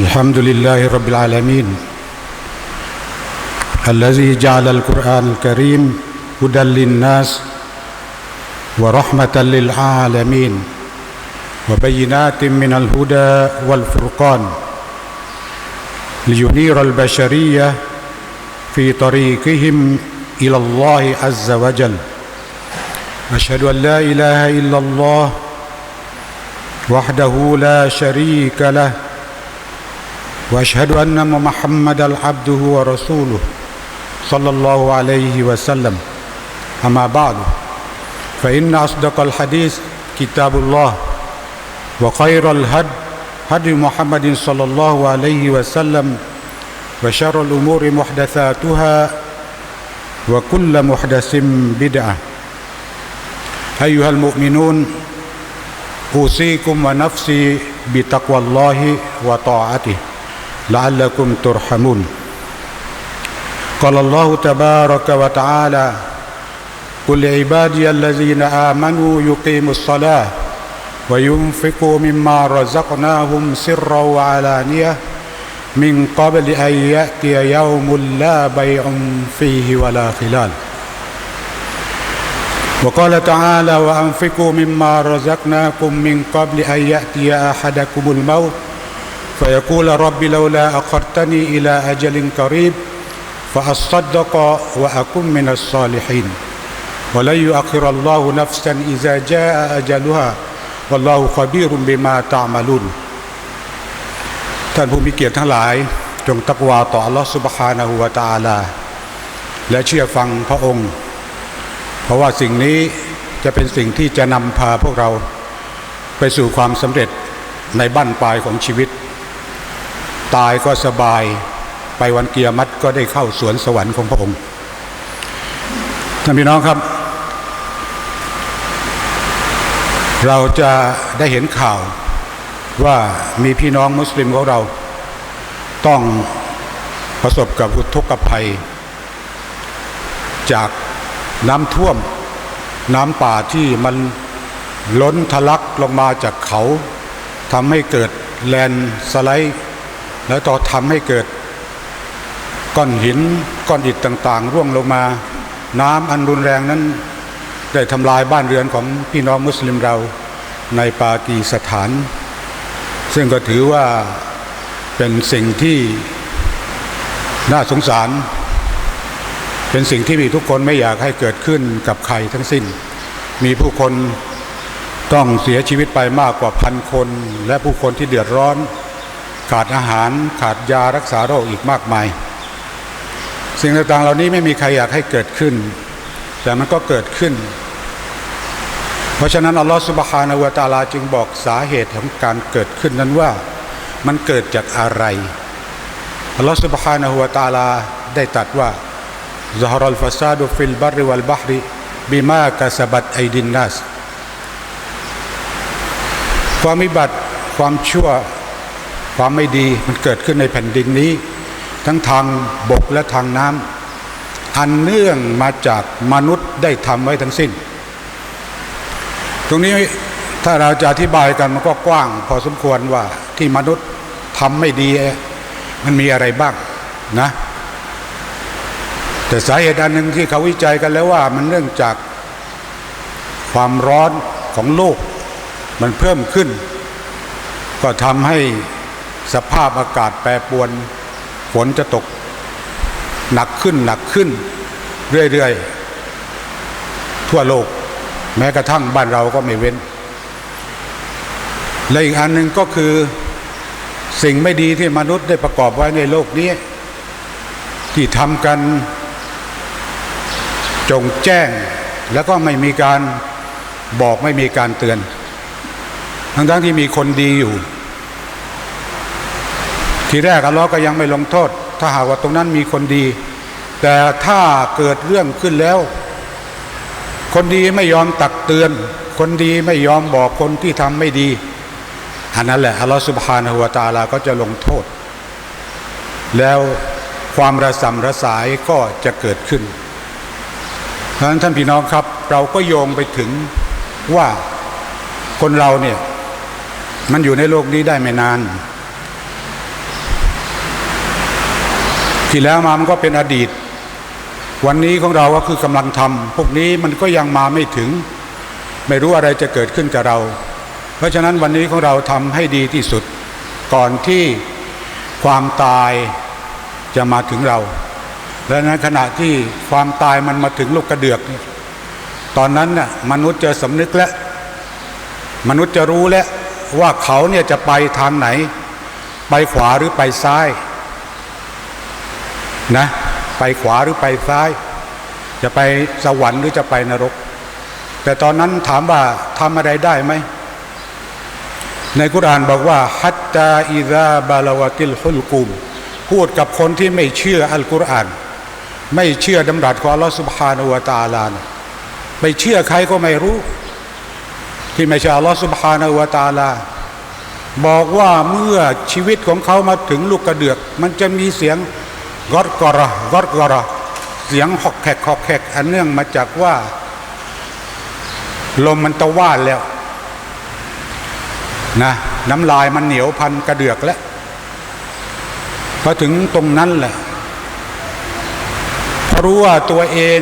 الحمد لله رب العالمين الذي جعل القرآن الكريم هدى للناس ورحمة للعالمين وبينات من الهدى والفرقان لينير البشرية في طريقهم إلى الله عز وجل. أشهد أن لا إله إلا الله وحده لا شريك له وأشهد أن محمدا عبده ورسوله صلى الله عليه وسلم. أما بعد فإن أصدق الحديث كتاب الله وخير الهد هدي محمد صلى الله عليه وسلم وشر الأمور محدثاتها وكل محدث بدعة. أيها المؤمنون أوصيكم ونفسي بتقوى الله وطاعته. لعلكم ترحمون. قال الله تبارك وتعالى قل عبادي الذين آمنوا يقيموا الصلاة وينفقوا مما رزقناهم سرا وعلانية من قبل أن يأتي يوم لا بيع فيه ولا خلال وقال تعالى وأنفقوا مما رزقناكم من قبل أن يأتي أحدكم الموت فيقول رب لولا اخرتني الى اجل قريب فاصدق واكن من الصالحين ولن يؤخر الله نفسا اذا جاء اجلها والله خبير بما تعملون ท่านผู้มีเกียรติทั้งหลาย จงตักวาต่ออัลลอฮฺสุบฮานะฮูวาตาลา และเชื่อฟังพระองค์ เพราะว่าสิ่งนี้จะเป็นสิ่งที่จะนำพาพวกเราไปสู่ความสำเร็จในบั้นปลายของชีวิต ตายก็สบาย ไปวันเกียรมัดก็ได้เข้าสวนสวรรค์ของพระองค์ท่านพี่น้องครับ เราจะได้เห็นข่าวว่ามีพี่น้องมุสลิมของเรา ต้องประสบกับอุทกภัย จากน้ำท่วม น้ำป่าที่มันล้นทะลักลงมาจากเขาทำให้เกิดแลนสไลด์ แล้วต่อทำให้เกิดก้อนหินก้อนอิฐต่างๆ ร่วงลงมา น้ำอันรุนแรงนั้นได้ทำลายบ้านเรือนของพี่น้องมุสลิมเราในปากีสถาน ซึ่งก็ถือว่าเป็นสิ่งที่น่าสงสาร เป็นสิ่งที่มีทุกคนไม่อยากให้เกิดขึ้นกับใครทั้งสิ้น มีผู้คนต้องเสียชีวิตไปมากกว่าพันคน และผู้คนที่เดือดร้อน ขาดอาหารขาดยารักษาโรคอีกมากมาย สิ่งต่างๆเหล่านี้ไม่มีใครอยากให้เกิดขึ้น แต่มันก็เกิดขึ้น เพราะฉะนั้นอัลลอฮฺสุบฮานาวะตาลาจึงบอกสาเหตุของการเกิดขึ้นนั้นว่ามันเกิดจากอะไรอัลลอฮฺสุบฮานาหูวะตาลาได้ตรัสว่า ظهر الفساد في البر والبحر بما كسبت أيدي الناس ความมิบัติความชั่ว ความไม่ดีมันเกิดขึ้นในแผ่นดินนี้ ทั้งทางบกและทางน้ำอันเนื่องมาจากมนุษย์ได้ทำไว้ทั้งสิ้น ตรงนี้ถ้าเราจะอธิบายกันมันก็กว้าง พอสมควรว่าที่มนุษย์ทำไม่ดีมันมีอะไรบ้างนะ แต่สาเหตุอันหนึ่งที่เขาวิจัยกันแล้วว่ามันเนื่องจากความร้อนของโลกมันเพิ่มขึ้น ก็ทำให้ สภาพอากาศแปรปรวนฝนจะตกหนักขึ้นหนักขึ้น เรื่อยๆ ทั่วโลก แม้กระทั่งบ้านเราก็ไม่เว้น และอีกอันหนึ่งก็คือสิ่งไม่ดีที่มนุษย์ได้ประกอบไว้ในโลกนี้ ที่ทำกันจงแจ้ง แล้วก็ไม่มีการบอกไม่มีการเตือน ทั้งทั้งที่มีคนดีอยู่ ทีแรกอัลลอฮ์ก็ยังไม่ลงโทษ ถ้าหากว่าตรงนั้นมีคนดี แต่ถ้าเกิดเรื่องขึ้นแล้ว คนดีไม่ยอมตักเตือน คนดีไม่ยอมบอกคนที่ทำไม่ดีอันนั้นแหละอัลลอฮฺสุบฮานะฮูวาตาลาก็จะลงโทษ แล้วความระสำระสายก็จะเกิดขึ้นเพราะนั้นท่านพี่น้องครับ เราก็โยงไปถึงว่าคนเราเนี่ย มันอยู่ในโลกนี้ได้ไม่นาน ที่แล้วมามันก็เป็นอดีต วันนี้ของเราก็คือกำลังทำพวกนี้มันก็ยังมาไม่ถึง ไม่รู้อะไรจะเกิดขึ้นกับเรา เพราะฉะนั้นวันนี้ของเราทำให้ดีที่สุด ก่อนที่ความตายจะมาถึงเรา และในขณะที่ความตายมันมาถึงลูกกระเดือกเนี่ยตอนนั้นน่ะมนุษย์จะสำนึกแล้วมนุษย์จะรู้แล้วว่าเขาเนี่ยจะไปทางไหน ไปขวาหรือไปซ้าย นะไปขวาหรือไปซ้าย จะไปสวรรค์หรือจะไปนรก แต่ตอนนั้นถามว่าทำอะไรได้ไหมในกุรอานบอกว่าฮัตตาอิซาบาลาวติลฮุลกุมพูดกับคนที่ไม่เชื่ออัลกุรอาน ไม่เชื่อดำรัสของอัลลอฮฺสุบฮานาวตาลานไม่เชื่อใครก็ไม่รู้ ที่ไม่ใช่อัลลอฮฺสุบฮานาวตาลา บอกว่าเมื่อชีวิตของเขามาถึงลูกกระเดือก มันจะมีเสียง กอดกระกอดกระเสียงหอกแขกหอกแขกอันเนื่องมาจากว่า ลมมันตะว่านแล้วนะน้ำลายมันเหนียวพันกระเดือกแล้วพอถึงตรงนั้นแหละพอรู้ว่าตัวเอง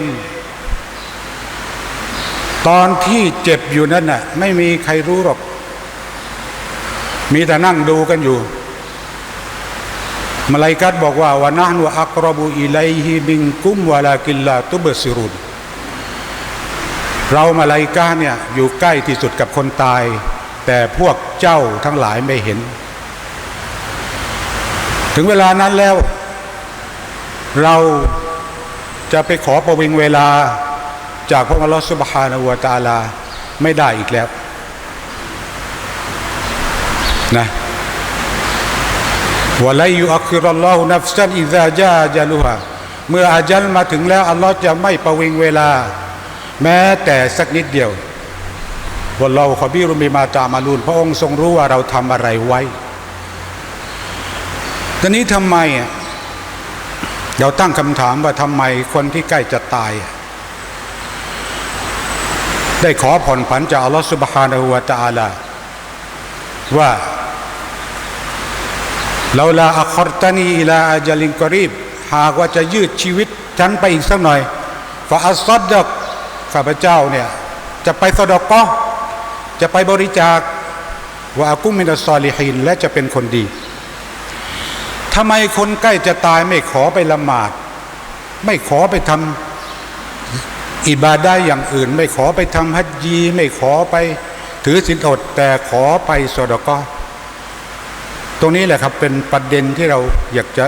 ตอนที่เจ็บอยู่นั่นน่ะ ไม่มีใครรู้หรอก มีแต่นั่งดูกันอยู่ มาลายกัดบอกว่าวะนะฮ์นุอักรบูอิไลฮิมิงกุมวะลากิลลาตุบซิรุนเรามาลายกาเนี่ยอยู่ใกล้ที่สุดกับคนตาย แต่พวกเจ้าทั้งหลายไม่เห็น ถึงเวลานั้นแล้ว เราจะไปขอประวิงเวลาจากพระอัลลอฮฺสุบฮานาวะตาลา ไม่ได้อีกแล้ว นะ วะไลยุอัคิรัลลอฮุนัฟซันอิซาจาจัลุฮาเมื่ออาจัลมาถึงแล้ว อัลลอฮ์จะไม่ประวิงเวลา แม้แต่สักนิดเดียววันเราขอบีรุมีมาตามาลูนพระองค์ทรงรู้ว่าเราทำอะไรไว้ ตอนนี้ทำไมเราตั้งคำถามว่าทำไมคนที่ใกล้จะตาย ได้ขอผ่อนผันจากอัลลอฮฺสุบฮานาหูวาตาลาว่า เราลาอัคอรตานีอิลาอาจาลินกรีบ หากว่าจะยืดชีวิตฉันไปอีกสักหน่อยฟาอัสซัดดกข้าพเจ้าเนี่ย จะไปสดอกก็จะไปบริจาคว่ากุมินัสซอลิฮินและจะเป็นคนดีทำไมคนใกล้จะตายไม่ขอไปละหมาด ไม่ขอไปทำอิบาได้อย่างอื่น ไม่ขอไปทำฮัจญีไม่ขอไปถือศีลอด แต่ขอไปสดก็ ตรงนี้แหละครับเป็นประเด็นที่เราอยากจะ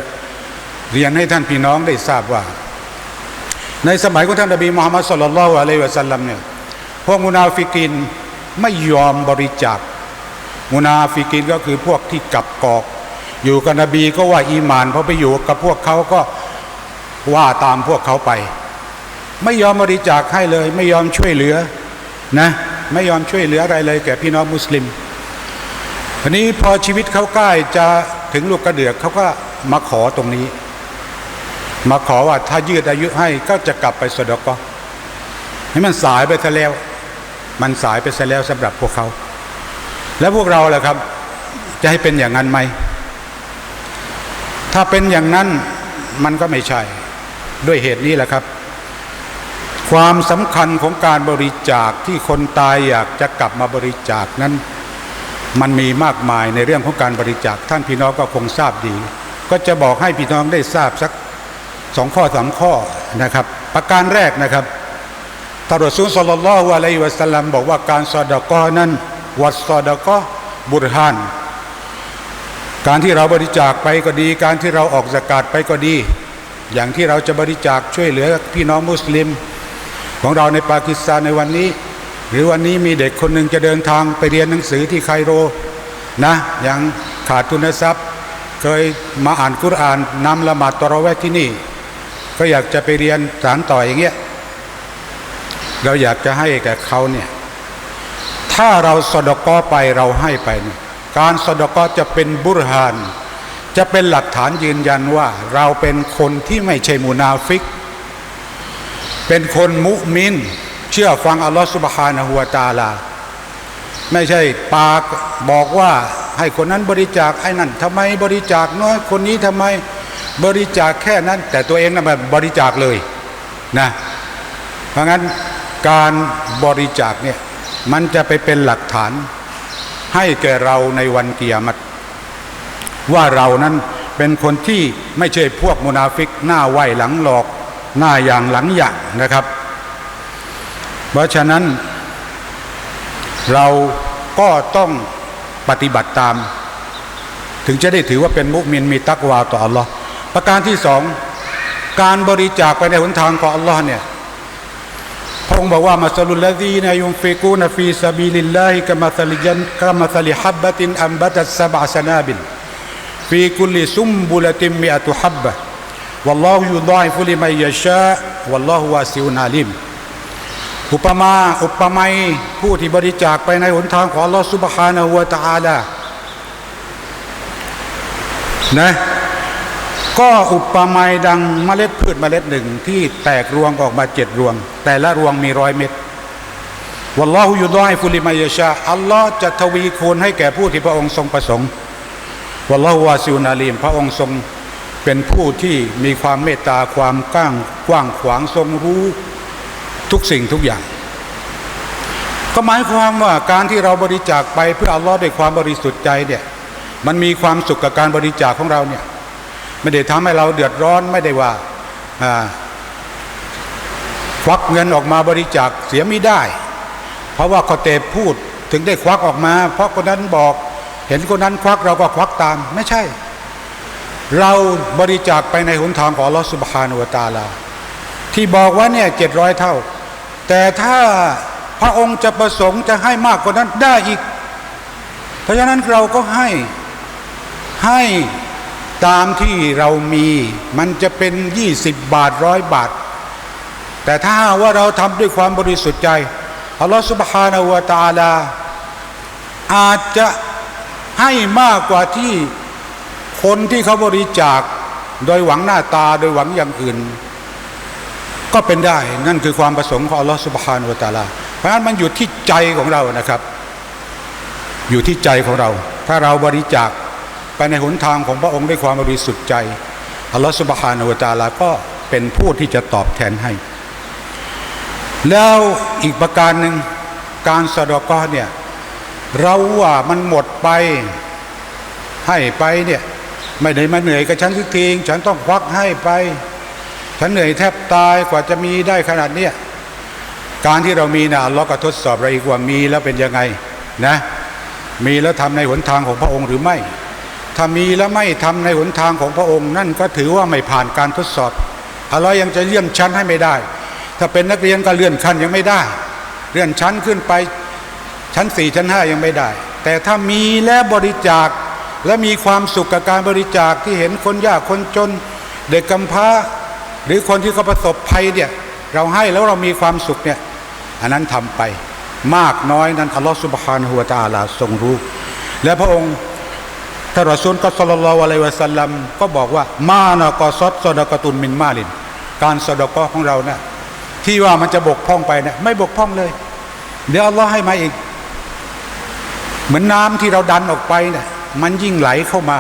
เรียนให้ท่านพี่น้องได้ทราบว่า ในสมัยของท่านนบีมุฮัมมัดสุลลัลอะลัยวะสัลลัมเนี่ยพวกมุนาฟิกินไม่ยอมบริจาคมุนาฟิกินก็คือพวกที่กับกอก อยู่กับนบีก็ว่าอีมานพอไปอยู่กับพวกเขาก็ว่าตามพวกเขาไป ไม่ยอมบริจาคให้เลย ไม่ยอมช่วยเหลือนะไม่ยอมช่วยเหลืออะไรเลยแก่พี่น้องมุสลิม ทีนี้พอชีวิตเขาใกล้จะถึงลูกกระเดือกเขาก็มาขอตรงนี้ มาขอว่าถ้ายืดอายุให้ก็จะกลับไปสดก็ให้มันสายไปซะแล้ว มันสายไปซะแล้วสำหรับพวกเขา แล้วพวกเราล่ะครับ จะให้เป็นอย่างนั้นไหม ถ้าเป็นอย่างนั้นมันก็ไม่ใช่ ด้วยเหตุนี้แหละครับ ความสำคัญของการบริจาคที่คนตายอยากจะกลับมาบริจาคนั้น มันมีมากมายในเรื่องของการบริจาคท่านพี่น้องก็คงทราบดี ก็จะบอกให้พี่น้องได้ทราบสักสองข้อสามข้อนะครับ ประการแรกนะครับท่านรอซูลสัลลลลอฮุอะลัยวะสัลลัมบอกว่าการสอดกอนั้นวัดสอดกอบุรฮานการที่เราบริจาคไปก็ดี การที่เราออกสกาดไปก็ดี อย่างที่เราจะบริจาคช่วยเหลือพี่น้องมุสลิม ของเราในปากีสถานในวันนี้ หรือวันนี้มีเด็กคนหนึ่งจะเดินทางไปเรียนหนังสือที่ไคโรนะยังขาดทุนทรัพย์ เคยมาอ่านกุรอานนำละหมาดตรอเวทที่นี่ ก็อยากจะไปเรียนสารต่ออย่างเงี้ยเราอยากจะให้แก่เขาเนี่ยถ้าเราสดกอไปเราให้ไปเนี่ยการสดกอจะเป็นบุรหานจะเป็นหลักฐานยืนยันว่า เราเป็นคนที่ไม่ใช่มูนาฟิก เป็นคนมุมิน เชื่อฟังอัลลอฮฺสุบฮานะฮูวาตาลา ไม่ใช่ปากบอกว่าให้คนนั้นบริจาคไอ้นั่นทำไมบริจาคน้อยคนนี้ทำไมบริจาคแค่นั้น แต่ตัวเองนะมันบริจาคเลยนะเพราะงั้นการบริจาคเนี่ยมันจะไปเป็นหลักฐานให้แก่เราในวันเกียรติว่าเรานั้นเป็นคนที่ไม่ใช่พวกมุนาฟิกหน้าไหวหลังหลอกหน้าอย่างหลังอย่างนะครับ เพราะฉะนั้น เราก็ต้องปฏิบัติตาม ถึงจะได้ถือว่าเป็นมุกมินมีตักวาต่ออัลลอฮ์ประการที่สองการบริจาคไปในหนทางของอัลลอฮ์เนี่ยพระองค์บอกว่ามาสลุลละดีนยุมฟิกูนฟีซาบิลิลลาฮิกะมาสลิยันกะมาสลิฮับบะตินอัมบัตัสซะบะสนาบิลฟีกุลิซุมบุลติมมิอะตุฮับบะวัลลอฮุยุฎ อุปมา อุปไมยผู้ที่บริจาคไปในหนทางของลอสุบฮานะฮูวตะอาลานะก็อุปมาดังเมล็ดพืชเมล็ดหนึ่งที่แตกรวงออกมาเจ็ดรวง แต่ละรวงมีร้อยเม็ดวัลลอฮุยุดอยฟุลิมายชาอัลลอฮ์จะทวีคูณให้แก่ผู้ที่พระองค์ทรงประสงค์วัลลอฮุวาซิวนาลีมพระองค์ทรงเป็นผู้ที่มีความเมตตาความก้างกว้างขวางทรงรู้ ทุกสิ่งทุกอย่าง ก็หมายความว่าการที่เราบริจาคไปเพื่ออัลลอฮ์ด้วยความบริสุทธิ์ใจเนี่ยมันมีความสุขกับการบริจาคของเราเนี่ยไม่ได้ทำให้เราเดือดร้อนไม่ได้ว่าควักเงินออกมาบริจาคเสียไม่ได้ เพราะว่าคอเตพูดถึงได้ควักออกมา เพราะคนนั้นบอก เห็นคนนั้นควักเราก็ควักตาม ไม่ใช่ เราบริจาคไปในหนทางของลอสุบฮานุวตาลา ที่บอกว่าเนี่ยเจ็ดร้อยเท่า แต่ถ้าพระองค์จะประสงค์จะให้มากกว่านั้นได้อีก เพราะฉะนั้นเราก็ให้ให้ตามที่เรามีมันจะเป็นยี่สิบบาทร้อยบาท แต่ถ้าว่าเราทำด้วยความบริสุทธิ์ใจอัลลอฮฺสุบฮานาวะตาลา อาจจะให้มากกว่าที่คนที่เขาบริจาค โดยหวังหน้าตาโดยหวังอย่างอื่น ก็เป็นได้ นั่นคือความประสงค์ของอัลลอฮฺสุบฮานาวตาลา เพราะฉะนั้นมันอยู่ที่ใจของเรานะครับ อยู่ที่ใจของเรา ถ้าเราบริจาคไปในหนทางของพระองค์ด้วยความบริสุทธิ์ใจอัลลอฮฺสุบฮานาวตาลาก็เป็นผู้ที่จะตอบแทนให้ แล้วอีกประการหนึ่งการสะดอกอเนี่ยเราว่ามันหมดไปให้ไปเนี่ยไม่ได้มาเหนื่อยกับฉันทุกทีฉันต้องควักให้ไป ฉันเหนื่อยแทบตายกว่าจะมีได้ขนาดเนี้ยการที่เรามีนะอัลลอฮ์ก็ทดสอบเราอีกว่ามีแล้วเป็นยังไงนะ มีแล้วทำในหนทางของพระองค์หรือไม่ ถ้ามีแล้วไม่ทำในหนทางของพระองค์ นั่นก็ถือว่าไม่ผ่านการทดสอบอัลลอฮ์ยังจะเลื่อนชั้นให้ไม่ได้ ถ้าเป็นนักเรียนก็เลื่อนขั้นยังไม่ได้ เลื่อนชั้นขึ้นไปชั้นสี่ชั้นห้ายังไม่ได้ แต่ถ้ามีและบริจาคและมีความสุขกับการบริจาคที่เห็นคนยากคนจน เด็กกำพร้า หรือคนที่เขาประสบภัยเนี่ยเราให้แล้วเรามีความสุขเนี่ยอันนั้นทำไปมากน้อยนั้นอัลลอฮฺสุบฮานะฮูวตาลาทรงรู้ และพระองค์ท่านรอซูลก็สลลัลอะลัยวะสัลลัมก็บอกว่า มานะกอซอดสดกตุนมินมาลิน การสดกอของเราเนะี่ยที่ว่ามันจะบกพร่องไปเนะี่ยไม่บกพร่องเลย เดี๋ยวอัลลอฮ์ให้มาอีก เหมือนน้ำที่เราดันออกไปเนะี่ยมันยิ่งไหลเข้ามา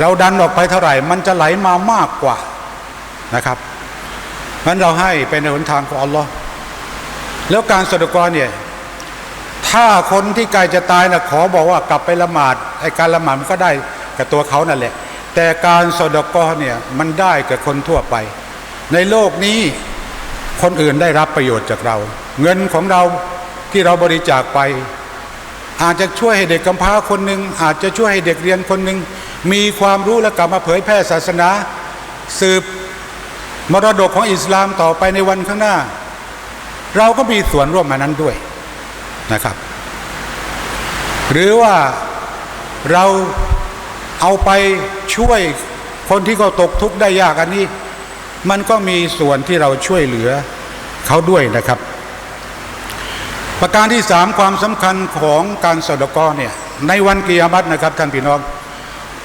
เราดันออกไปเท่าไหร่ มันจะไหลมามากกว่า นะครับนั้นเราให้เป็นในหนทางของอัลลอฮ์แล้วการสดกอเนี่ยถ้าคนที่ใกล้จะตายนะขอบอกว่ากลับไปละหมาดไอ้การละหมาดมันก็ได้กับตัวเขานั่นแหละ แต่การสดกอเนี่ยมันได้กับคนทั่วไป ในโลกนี้คนอื่นได้รับประโยชน์จากเรา เงินของเราที่เราบริจาคไป อาจจะช่วยให้เด็กกำพร้าคนหนึ่งอาจจะช่วยให้เด็กเรียนคนหนึ่งมีความรู้และกลับมาเผยแพร่ศาสนา สืบ มรดกของอิสลามต่อไปในวันข้างหน้า เราก็มีส่วนร่วมมานั้นด้วยนะครับ หรือว่าเราเอาไปช่วยคนที่เขาตกทุกข์ได้ยากอันนี้ มันก็มีส่วนที่เราช่วยเหลือเขาด้วยนะครับ ประการที่สามความสำคัญของการสดกอเนี่ยในวันกิยามัตนะครับท่านพี่น้อง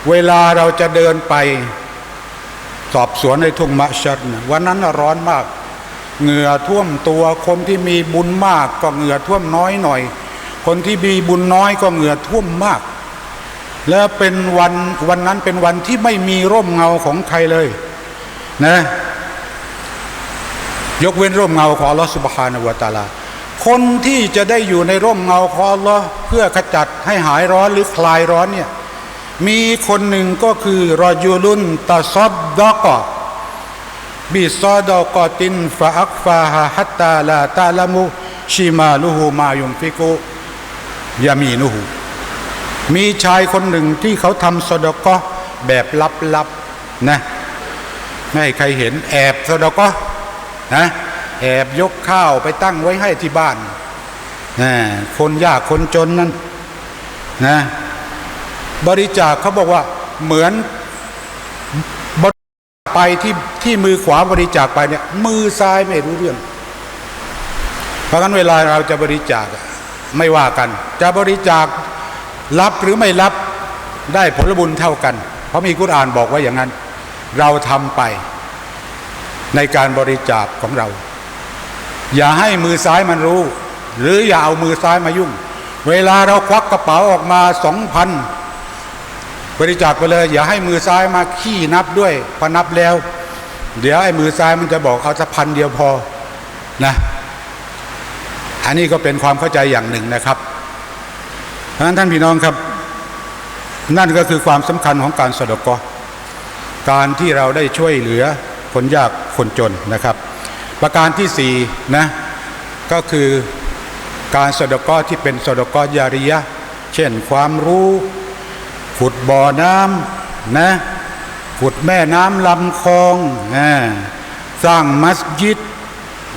เวลาเราจะเดินไป สอบสวนในทุ่งมะชัดวันนั้นร้อนมาก เหงื่อท่วมตัวคนที่มีบุญมากก็เหงื่อท่วมน้อยหน่อย คนที่มีบุญน้อยก็เหงื่อท่วมมาก และเป็นวันวันนั้นเป็นวันที่ไม่มีร่มเงาของใครเลยนะยกเว้นร่มเงาของอัลลอฮฺสุบฮานะฮูวตาลา คนที่จะได้อยู่ในร่มเงาของอัลลอฮ์เพื่อขจัดให้หายร้อนหรือคลายร้อนเนี่ย มีคนหนึ่งก็คือรอยูลุนตาซอดดอกบิซอดอกอตินฟาอักฟาฮาฮัตตาลาตาลามุชิมาลุฮูมายุมฟิกุยามีนุฮูมีชายคนหนึ่งที่เขาทำสดกแบบลับๆนะไม่ให้ใครเห็นแอบสดกนะแอบยกข้าวไปตั้งไว้ให้ที่บ้านนะคนยากคนจนนั่นนะ บริจาคเขาบอกว่าเหมือนบริไปที่ที่มือขวาบริจาคไปเนี่ยมือซ้ายไม่รู้เรื่อง เพราะงั้นเวลาเราจะบริจาคไม่ว่ากัน จะบริจาครับหรือไม่รับได้ผลบุญเท่ากัน เพราะมีกุรอานบอกไว้อย่างนั้น เราทำไปในการบริจาคของเรา อย่าให้มือซ้ายมันรู้ หรืออย่าเอามือซ้ายมายุ่ง เวลาเราควักกระเป๋าออกมาสองพัน บริจาคไปเลย อย่าให้มือซ้ายมาขี้นับด้วยพอนับแล้ว เดี๋ยวไอ้มือซ้ายมันจะบอกเอาสักพันเดียวพอนะอันนี้ก็เป็นความเข้าใจอย่างหนึ่งนะครับเพราะฉะนั้นท่านพี่น้องครับ นั่นก็คือความสำคัญของการสะดกอการที่เราได้ช่วยเหลือคนยากคนจนนะครับ ประการที่สี่นะก็คือการสะดกอที่เป็นสะดกอยาริยะ เช่นความรู้ ขุดบ่อน้ำนะขุดแม่น้ำลำคลองนะสร้างมัสยิด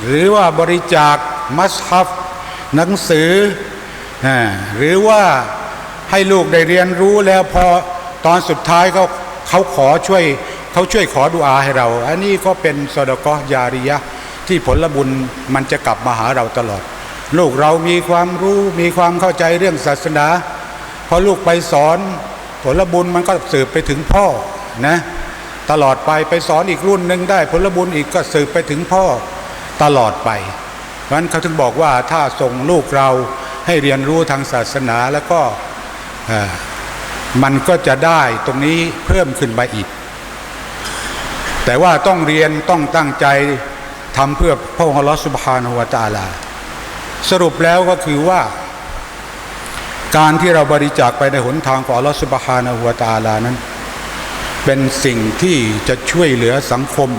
หรือว่าบริจาคมัสฮัฟหนังสือ หรือว่าให้ลูกได้เรียนรู้แล้วพอตอนสุดท้ายเขาเขาขอช่วยเขาช่วยขอดุอาให้เรา อันนี้ก็เป็นสดกอยาริยะที่ผลบุญมันจะกลับมาหาเราตลอด ลูกเรามีความรู้มีความเข้าใจเรื่องศาสนา พอลูกไปสอน ลบุญมันก็สืบไปถึงพ่อนะตลอดไปไปสอนอีกรุ่นหนึ่งได้ผลบุญอีกก็สืบไปถึงพ่อตลอดไปเพราะฉะนั้นเขาถึงบอกว่าถ้าส่งลูกเราให้เรียนรู้ทางศาสนาแล้วก็มันก็จะได้ตรงนี้เพิ่มขึ้นไปอีก แต่ว่าต้องเรียนต้องตั้งใจทำเพื่อพระองค์อัลอสุบฮานาละตาลา สรุปแล้วก็คือว่า การที่เราบริจาคไปในหนทางของอัลลอฮฺสุบฮานาละตาลานั้น เป็นสิ่งที่จะช่วยเหลือสังคม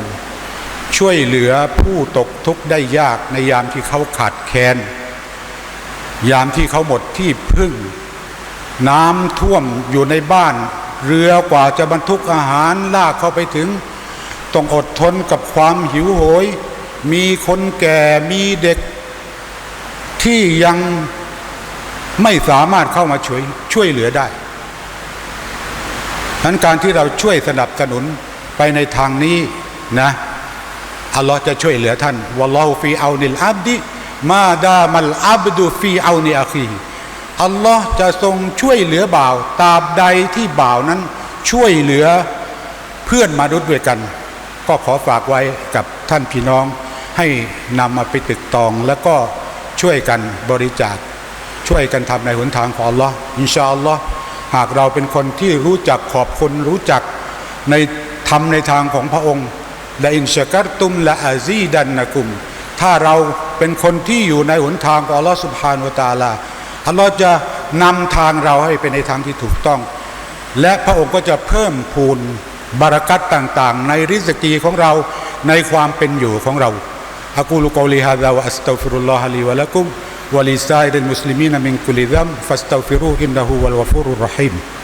ช่วยเหลือผู้ตกทุกข์ได้ยากในยามที่เขาขาดแคลนยามที่เขาหมดที่พึ่ง น้ำท่วมอยู่ในบ้าน เรือกว่าจะบรรทุกอาหารลากเข้าไปถึง ต้องอดทนกับความหิวโหย มีคนแก่มีเด็กที่ยัง ไม่สามารถเข้ามาช่วยช่วยเหลือได้นั้นการที่เราช่วยสนับสนุนไปในทางนี้นะอัลลอฮ์จะช่วยเหลือท่านวะลอฮุฟีเอานิลอับดิมาดามัลอับดุฟีเอานิอาคีอัลลอฮ์จะทรงช่วยเหลือบ่าวตราบใดที่บ่าวนั้นช่วยเหลือเพื่อนมนุษย์ด้วยกัน ก็ขอฝากไว้กับท่านพี่น้องให้นำมาไปตึกตองแล้วก็ช่วยกันบริจาค ช่วยกันทำในหนทางของอัลลอฮ์อินชาอัลลอฮ์หากเราเป็นคนที่รู้จักขอบคุณรู้จักในทำในทางของพระองค์และอินชากัรตุมและอาซีดันนะกุม ถ้าเราเป็นคนที่อยู่ในหนทางของอัลลอฮ์สุบฮานุตาลาอัลลอฮ์จะนำทางเราให้เป็นในทางที่ถูกต้อง และพระองค์ก็จะเพิ่มพูนบารักัตต่างๆ ในริสกีของเราในความเป็นอยู่ของเราอะกูลุกอลิ ฮะดะวะอัสตัฟิ